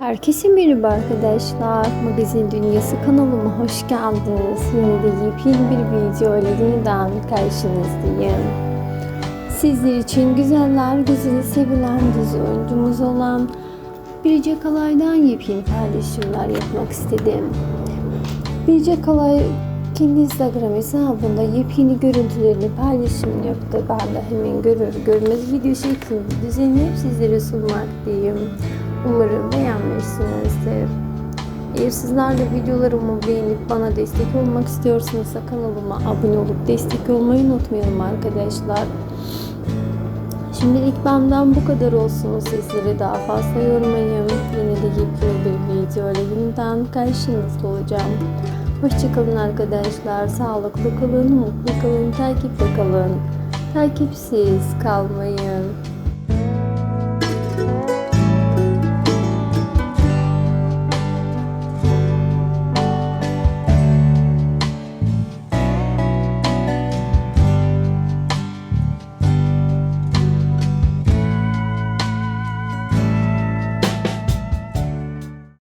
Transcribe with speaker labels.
Speaker 1: Herkese merhaba arkadaşlar. Magazin Dünyası kanalıma hoş geldiniz. Yine de yepyeni bir video ile yeniden karşınızdayım. Sizler için güzeller güzeli sevilen dizi oyuncumuz olan Birce Kalay'dan yepyeni paylaşımlar yapmak istedim. Birce Kalay kendi Instagram hesabında yepyeni görüntülerini paylaşım yaptı. Ben de hemen görür görmez video şeklinde düzenleyip sizlere sunmaktayım. Umarım beğenmişsinizdir. Eğer sizler de videolarımı beğenip bana destek olmak istiyorsanız kanalıma abone olup destek olmayı unutmayalım arkadaşlar. Şimdilik benden bu kadar olsun. Sizleri daha fazla yormayayım. Yine de yepyeni bir video ile yeniden karşınızda olacağım. Hoşçakalın arkadaşlar. Sağlıklı kalın, mutlu kalın, takipte kalın. Takipsiz kalmayın.